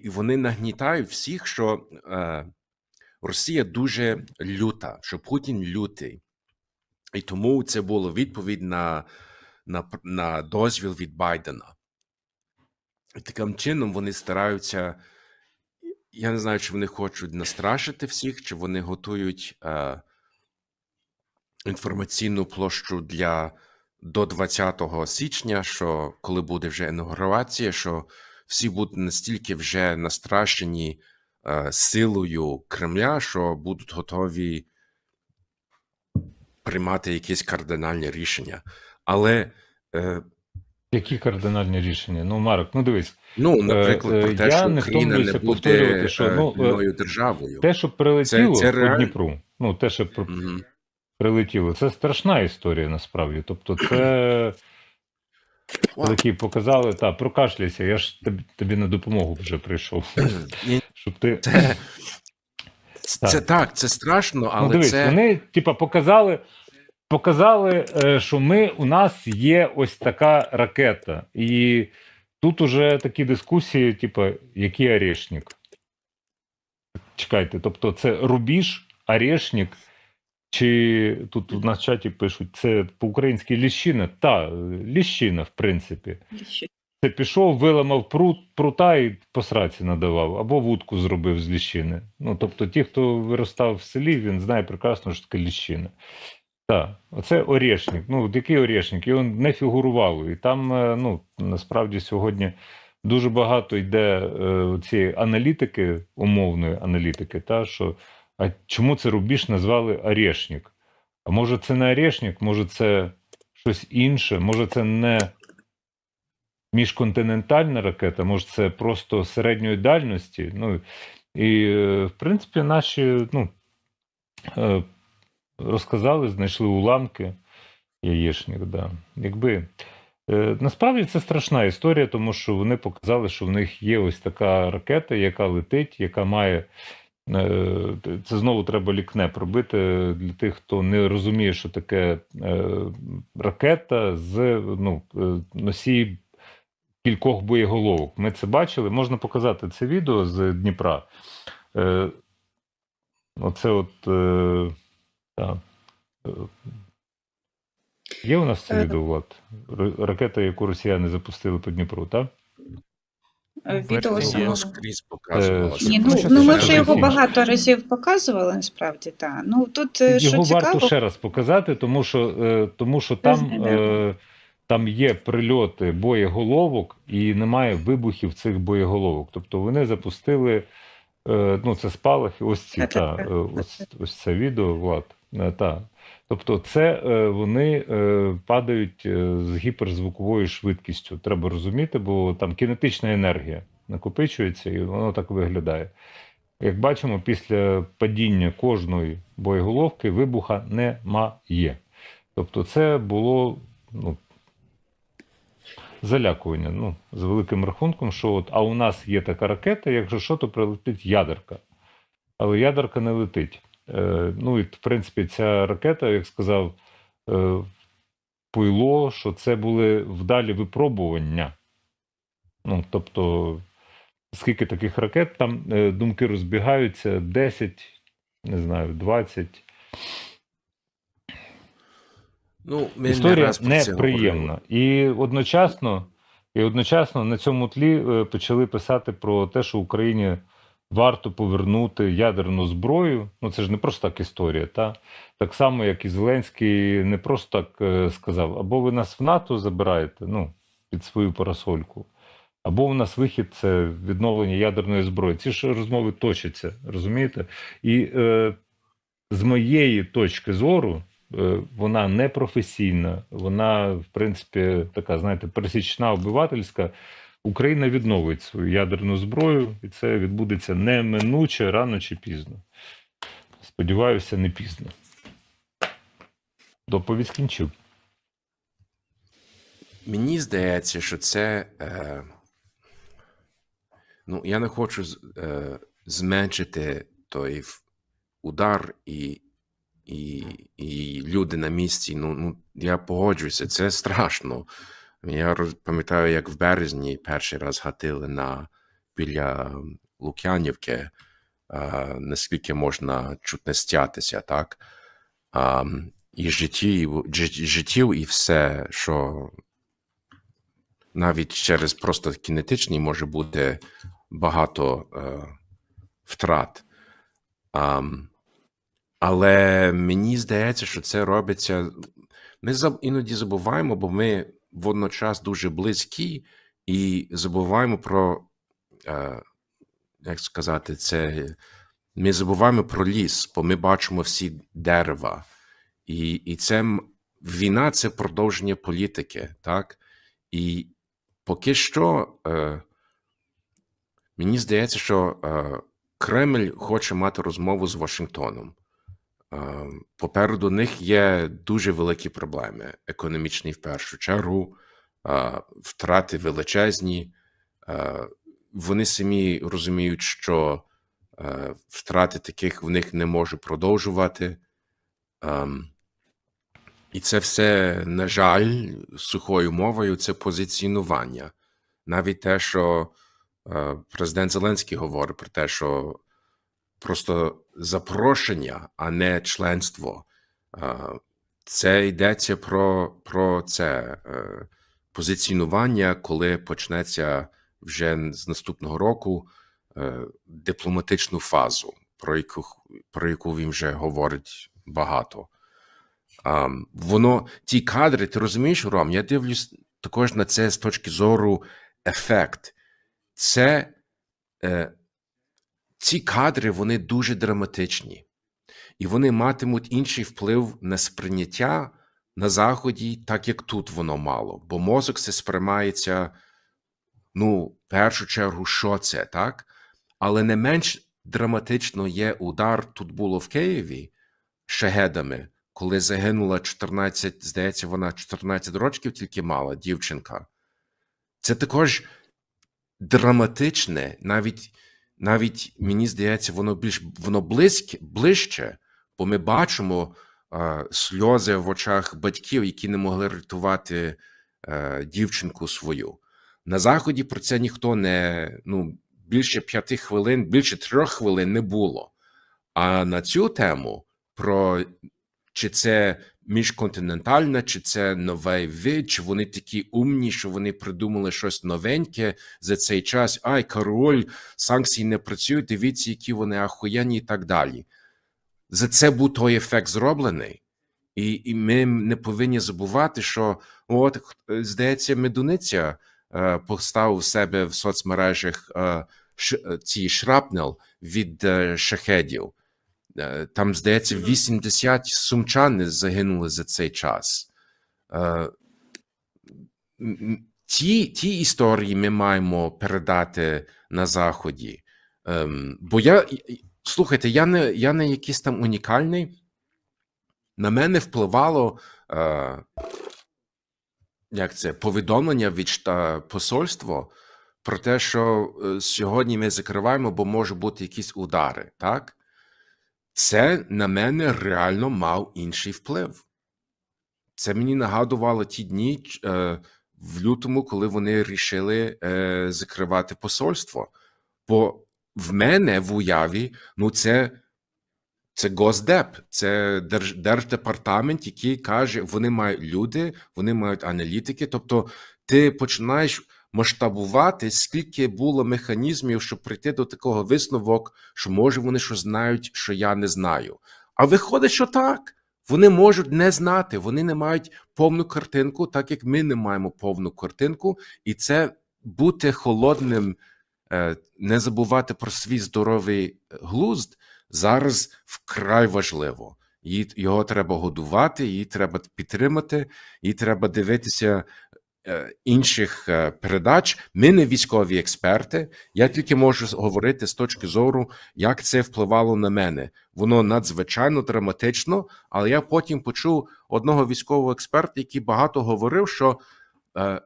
і вони нагнітають всіх, що е, Росія дуже люта, що Путін лютий. І тому це було відповідь на, на, на дозвіл від Байдена. І таким чином вони стараються. Я не знаю, чи вони хочуть настрашити всіх, чи вони готують е, інформаційну площу для до 20 січня, що коли буде вже інаугурація, що всі будуть настільки вже настрашені е, силою Кремля, що будуть готові приймати якісь кардинальні рішення. Але е, Які кардинальні рішення? Ну, Марок, ну дивись, ну, наприклад, е, про те, я що не Україна не буде що, ну, вільною державою. те, що прилетіло Це- це по Дніпру, ну те, що при- Мгм. прилетіло, це страшна історія насправді. Тобто, це. Такі показали, та прокашляйся, я ж тобі, тобі на допомогу вже прийшов. Щоб ти Це, Так. це так, це страшно, але ну, дивись, це вони типа показали, показали, е, що ми у нас є ось така ракета, і тут уже такі дискусії, типа, який орешник. Чекайте, тобто це рубіж, орешник, чи тут в нас чаті пишуть, це по-українськи ліщина? Та, ліщина, в принципі. Це пішов, виламав прут, прута і по сраці надавав, або вудку зробив з ліщини. Ну, тобто, ті, хто виростав в селі, він знає прекрасно, що таке ліщина. Так, оце орешник. Ну, який орешник? Його не фігурувало. І там, е, ну, насправді, сьогодні дуже багато йде е, цієї аналітики, умовної аналітики, та, що а чому це рубіж назвали орешник? А може, це не орешник, може, це щось інше, може, це не міжконтинентальна ракета, може, це просто середньої дальності. Ну, і, е, в принципі, наші ну, е, розказали, знайшли уламки яєчник. Да. Якби, е, насправді це страшна історія, тому що вони показали, що в них є ось така ракета, яка летить, яка має. Е, Це знову треба лікне пробити для тих, хто не розуміє, що таке е, ракета з ну, е, носій кількох боєголовок. Ми це бачили. Можна показати це відео з Дніпра. Оце от. Так. Є у нас це відео, Влад? Ракета, яку росіяни запустили по Дніпру, так? Е, Відео скрізь показувалося. Ні, Ну, ну, ми вже його багато разів показували, насправді, так. Ну тут е, що цікаво, варто ще раз показати, тому що, е, тому що там, е, там є прильоти боєголовок і немає вибухів цих боєголовок. Тобто вони запустили. Е, ну, це спалахи, ось ці, та, е, ось, ось це відео, Влад. Е, та. Тобто, це е, вони е, падають е, з гіперзвуковою швидкістю. Треба розуміти, бо там кінетична енергія накопичується, і воно так виглядає. Як бачимо, після падіння кожної боєголовки вибуха немає. Тобто, це було ну, залякування. Ну, з великим рахунком, що от, а у нас є така ракета, якщо що, то прилетить ядерка. Але ядерка не летить. Е, ну і в принципі, ця ракета, як сказав е, Пуйло, що це були вдалі випробування. Ну, тобто, скільки таких ракет, там е, думки розбігаються 10, не знаю, 20. Ну, Історія неприємна. І одночасно, і одночасно на цьому тлі почали писати про те, що Україні варто повернути ядерну зброю. Ну це ж не просто так історія. Та? Так само, як і Зеленський не просто так е, сказав: або ви нас в НАТО забираєте ну, під свою парасольку, або у нас вихід це відновлення ядерної зброї. Ці ж розмови точаться, розумієте? І е, з моєї точки зору, е, вона не професійна, вона, в принципі, така, знаєте, пересічна обивательська. Україна відновить свою ядерну зброю, і це відбудеться неминуче, рано чи пізно. Сподіваюся, не пізно. Доповідь скінчив. Мені здається, що це. Е, ну, я не хочу е, зменшити той удар і, і, і люди на місці. Ну, ну, я погоджуюся, це страшно. Я пам'ятаю, як в березні перший раз гатили на біля Лук'янівки, е, наскільки можна чуть не стятися, так? А, і життів, і все, що навіть через просто кінетичні може бути багато е, втрат. А, але мені здається, що це робиться. Ми іноді забуваємо, бо ми водночас дуже близькі і забуваємо про, е, як сказати, це. Ми забуваємо про ліс, бо ми бачимо всі дерева. І, і це війна це продовження політики, так? І поки що е, мені здається, що е, Кремль хоче мати розмову з Вашингтоном. Попереду них є дуже великі проблеми, економічні в першу чергу, втрати величезні. Вони самі розуміють, що е, втрати таких в них не може продовжувати. Ем, І це все, на жаль, сухою мовою, це позиціонування. Навіть те, що е, президент Зеленський говорить про те, що просто запрошення, а не членство. Це йдеться про, про це е, позиціонування, коли почнеться вже з наступного року е, дипломатичну фазу, про яку, про яку він вже говорить багато. Воно ті кадри, ти розумієш, Ром? Я дивлюсь також на це з точки зору ефект. Це е, ці кадри вони дуже драматичні, і вони матимуть інший вплив на сприйняття на заході, так як тут воно мало. Бо мозок це сприймається, ну, в першу чергу, що це, так? Але не менш драматично є удар тут було в Києві шахедами, коли загинула 14, здається, вона 14 років тільки мала дівчинка. Це також драматичне, навіть, навіть мені здається, воно більш воно близьке, ближче, бо ми бачимо е, сльози в очах батьків, які не могли рятувати е, дівчинку свою. На заході про це ніхто не ну більше п'яти хвилин, більше трьох хвилин не було. А на цю тему про чи це міжконтинентальна, чи це новий вид, чи вони такі умні, що вони придумали щось новеньке за цей час. Ай, король, санкції не працюють, дивіться, які вони ахуєнні і так далі. За це був той ефект зроблений. І, і ми не повинні забувати, що от здається, медуниця е, поставив в себе в соцмережах е, ш, е, ці шрапнел від е, шахедів. Е, Там, здається, 80 сумчан загинули за цей час. Е, Ті, ті історії ми маємо передати на Заході. Ем, Бо я слухайте, я не, я не якийсь там унікальний. На мене впливало е, як це, повідомлення від посольства про те, що сьогодні ми закриваємо, бо може бути якісь удари. Так? Це на мене реально мав інший вплив. Це мені нагадувало ті дні е, в лютому, коли вони рішили е, закривати посольство. Бо в мене в уяві, ну, це, це Госдеп, це Держ, Держдепартамент, який каже, вони мають люди, вони мають аналітики. Тобто, ти починаєш масштабувати, скільки було механізмів, щоб прийти до такого висновок, що може вони щось знають, що я не знаю. А виходить, що так. Вони можуть не знати, вони не мають повну картинку, так як ми не маємо повну картинку, і це бути холодним, е, не забувати про свій здоровий глузд зараз вкрай важливо. Його треба годувати, її треба підтримати, її треба дивитися е, інших е, передач. Ми не військові експерти. Я тільки можу говорити з точки зору, як це впливало на мене. Воно надзвичайно драматично, але я потім почув одного військового експерта, який багато говорив, що е,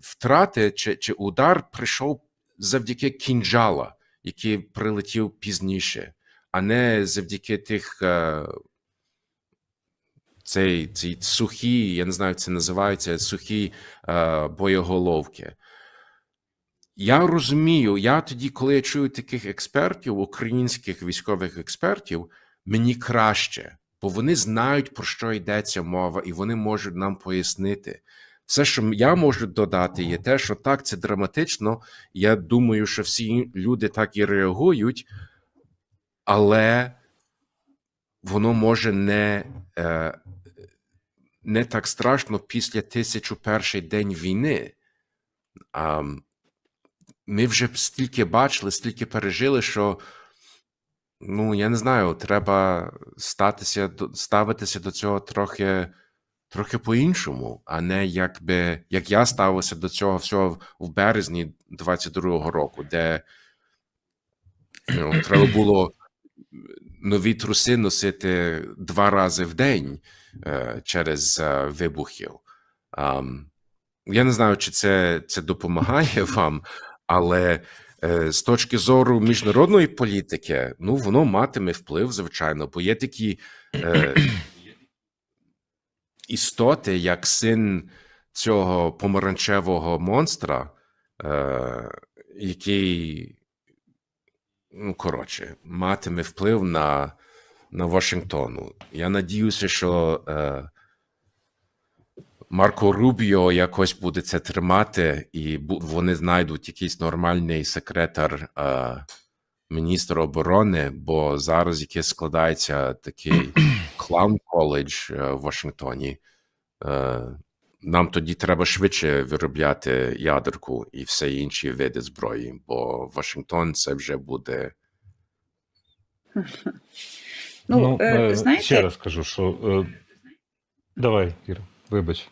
втрати чи, чи удар прийшов завдяки кінжала, який прилетів пізніше, а не завдяки тих. Е, цей, сухі, я не знаю, як це називається, сухі е, боєголовки. я розумію, я тоді, коли я чую таких експертів, українських військових експертів, мені краще, бо вони знають, про що йдеться мова, і вони можуть нам пояснити. Все, що я можу додати, є те, що так, це драматично. Я думаю, що всі люди так і реагують, але воно може не, е, не так страшно після тисячу перший день війни. Ми вже стільки бачили, стільки пережили, що ну, я не знаю, треба статися, ставитися до цього трохи, трохи по-іншому, а не якби, як я ставився до цього всього в березні 22-го року, де ну, треба було нові труси носити два рази в день е, через е, вибухів. Я не знаю, чи це, це допомагає вам, але е, з точки зору міжнародної політики, ну воно матиме вплив, звичайно, бо є такі е, істоти, як син цього помаранчевого монстра, е, який, ну коротше, матиме вплив на, на Вашингтону. Я надіюся, що. Е, Марко Рубіо якось буде це тримати, і вони знайдуть якийсь нормальний секретар е, міністра оборони, бо зараз якийсь складається такий клаун коледж е, в Вашингтоні. Е, нам тоді треба швидше виробляти ядерку і все інші види зброї, бо Вашингтон це вже буде. Ну, ну е, знаєте, ще раз кажу, що. Е, давай, Іра, вибач.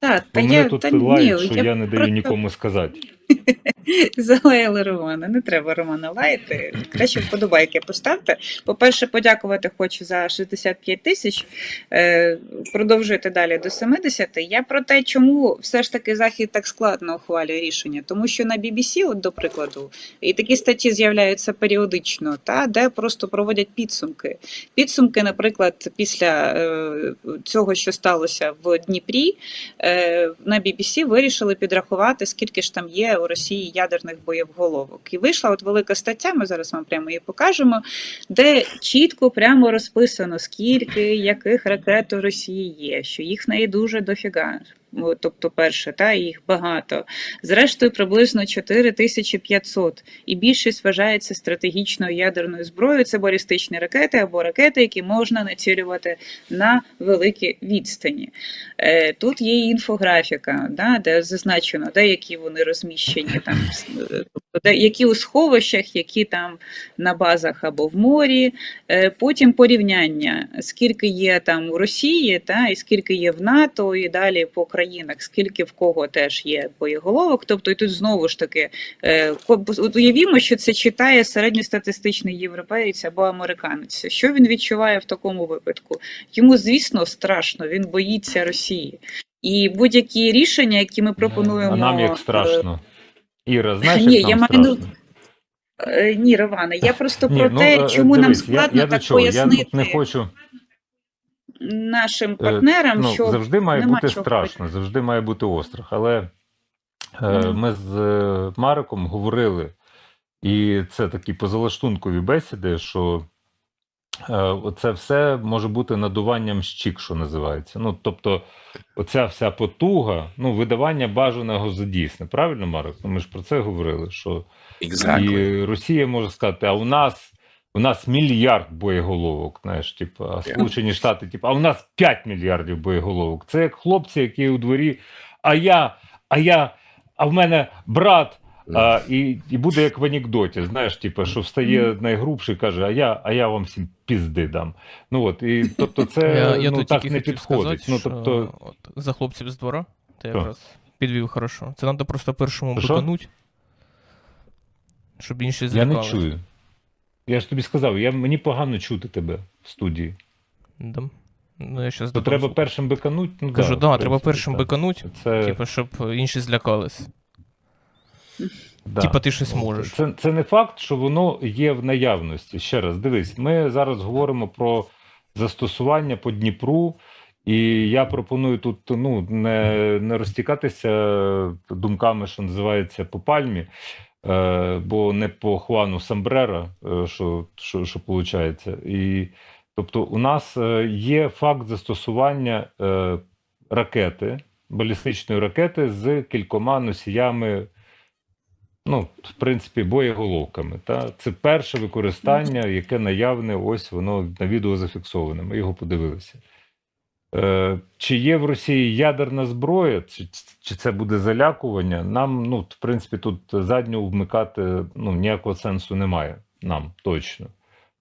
та, Бо та мене я, тут та пилають, ні, що я, не даю просто нікому сказати. Залаяли Романа. Не треба Романа лаяти. Краще вподобайки поставте. По-перше, подякувати хочу за 65 тисяч. Е, продовжуйте далі до 70. Я про те, чому все ж таки Захід так складно ухвалює рішення. Тому що на BBC, от до прикладу, і такі статті з'являються періодично, та де просто проводять підсумки. Підсумки, наприклад, після е, цього, що сталося в Дніпрі, е, на BBC вирішили підрахувати, скільки ж там є у Росії ядерних боєголовок. І вийшла от велика стаття, ми зараз вам прямо її покажемо, де чітко прямо розписано, скільки яких ракет у Росії є, що їх в неї дуже дофіга. О, Тобто, перше, та їх багато. Зрештою, приблизно 4500. І більшість вважається стратегічною ядерною зброєю. Це балістичні ракети або ракети, які можна націлювати на великі відстані. Е, Тут є інфографіка, да, де зазначено, де які вони розміщені, там, е, тобто, які у сховищах, які там на базах або в морі. Е, Потім порівняння, скільки є там у Росії, та, і скільки є в НАТО, і далі по країнах, скільки в кого теж є боєголовок. Тобто, і тут знову ж таки, е, уявімо, що це читає середньостатистичний європеєць або американець. Що він відчуває в такому випадку? Йому, звісно, страшно, він боїться Росії. І будь-які рішення, які ми пропонуємо. А нам як е, страшно. Іра, знаєш, Ні, як я нам маю страшно? е, Ні, Романе, я просто Ні, про ну, те, чому чому нам складно я, я так чого? Пояснити Я не хочу. нашим Е, партнерам, ну, що завжди має бути чого страшно, завжди має бути острах. Але е, ми з е, Мариком говорили, і це такі позалаштункові бесіди, що е, це все може бути надуванням щік, що називається. Ну, тобто, оця вся потуга, ну, видавання бажаного за дійсне. Правильно, Марик? Ну, ми ж про це говорили, що Exactly. і Росія може сказати, а у нас. У нас мільярд боєголовок, знаєш, типу, а Сполучені Штати, типу, а у нас 5 мільярдів боєголовок. Це як хлопці, які у дворі. А я, а я, а в мене брат, а, і, і буде як в анекдоті, знаєш, типу, що встає найгрубший і каже, а я, а я вам всім пізди дам. Ну от, і тобто, це я, я ну, так не підходить. сказати, ну, що тобто, от, за хлопців з двора, ти якраз підвів хорошо. Це треба просто першому бикануть, щоб інші я не чую. Я ж тобі сказав, я, мені погано чути тебе в студії. Да. Ну, я щас То треба першим бикануть. Ну, Кажу, да, да, треба першим бикануть, Це, типу, щоб інші злякались. Да. Типа ти щось можеш. Це, це не факт, що воно є в наявності. Ще раз, дивись, ми зараз говоримо про застосування по Дніпру І я пропоную тут ну, не, не розтікатися думками, що називається по пальмі, е, бо не по Хуану Самбрера, е, що, що, що виходить. І, тобто, у нас е, є факт застосування е, ракети, балістичної ракети з кількома носіями. Ну, в принципі, боєголовками. Та? Це перше використання, яке наявне, ось воно на відео зафіксоване. Ми його подивилися. Е, чи є в Росії ядерна зброя, чи, чи це буде залякування? Нам, ну, в принципі, тут задню вмикати ну, ніякого сенсу немає. Нам точно.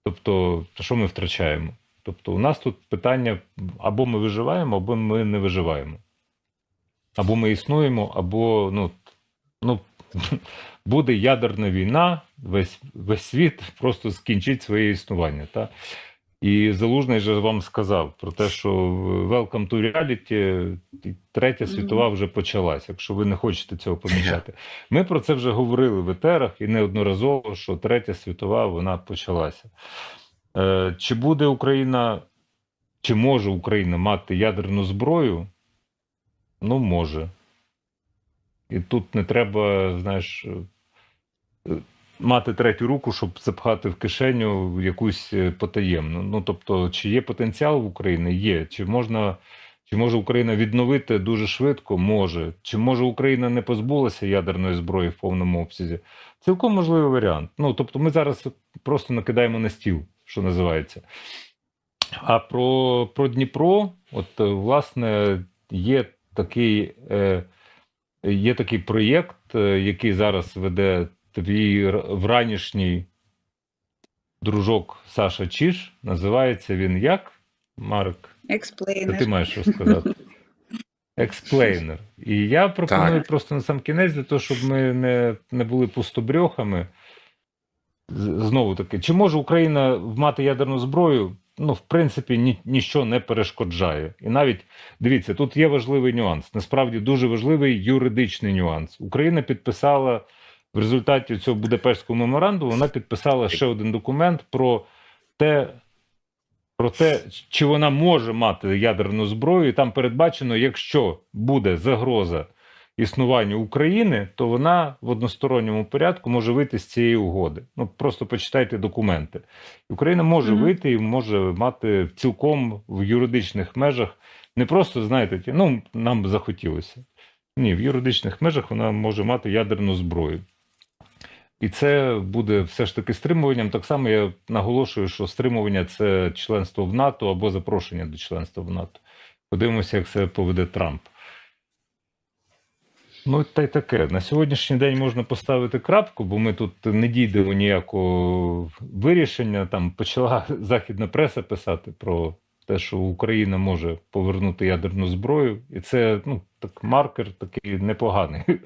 Тобто, що ми втрачаємо? Тобто, у нас тут питання: або ми виживаємо, або ми не виживаємо. Або ми існуємо, або ну, ну, буде ядерна війна, весь, весь світ просто скінчить своє існування. Та? І Залужний же вам сказав про те, що welcome to reality, третя світова вже почалась, якщо ви не хочете цього помічати. Ми про це вже говорили в етерах і неодноразово, що третя світова вона почалася. Е, чи буде Україна, чи може Україна мати ядерну зброю? Ну, може. І тут не треба, знаєш, мати третю руку, щоб запхати в кишеню якусь е, потаємну. Ну, тобто, чи є потенціал в Україні? Є. Чи можна. Чи може Україна відновити дуже швидко? Може. Чи може Україна не позбулася ядерної зброї в повному обсязі? Цілком можливий варіант. Ну, тобто, ми зараз просто накидаємо на стіл, що називається. А про, про Дніпро, от, е, власне, є такий, е, є такий проєкт, е, який зараз веде твій вранішній дружок Саша Чіш. Називається він як? Марк? Експлейнер. ти маєш що сказати. Експлейнер. І я пропоную Так. просто на сам кінець, для того, щоб ми не, не були пустобрьохами. Знову таки, чи може Україна мати ядерну зброю? Ну, в принципі, ні, ніщо не перешкоджає. І навіть дивіться, тут є важливий нюанс. Насправді дуже важливий юридичний нюанс. Україна підписала в результаті цього Будапештського меморандуму, вона підписала ще один документ про те, про те, чи вона може мати ядерну зброю, і там передбачено, якщо буде загроза існуванню України, то вона в односторонньому порядку може вийти з цієї угоди. Ну просто почитайте документи. Україна може Мгм. вийти і може мати цілком в юридичних межах, не просто знаєте, ну нам захотілося. Ні, в юридичних межах вона може мати ядерну зброю. І це буде все ж таки стримуванням. Так само я наголошую, що стримування це членство в НАТО або запрошення до членства в НАТО. Подивимося, як це поведе Трамп. Ну, та й таке. На сьогоднішній день можна поставити крапку, бо ми тут не дійдемо ніякого вирішення. Там почала західна преса писати про те, що Україна може повернути ядерну зброю, і це ну так маркер такий непоганий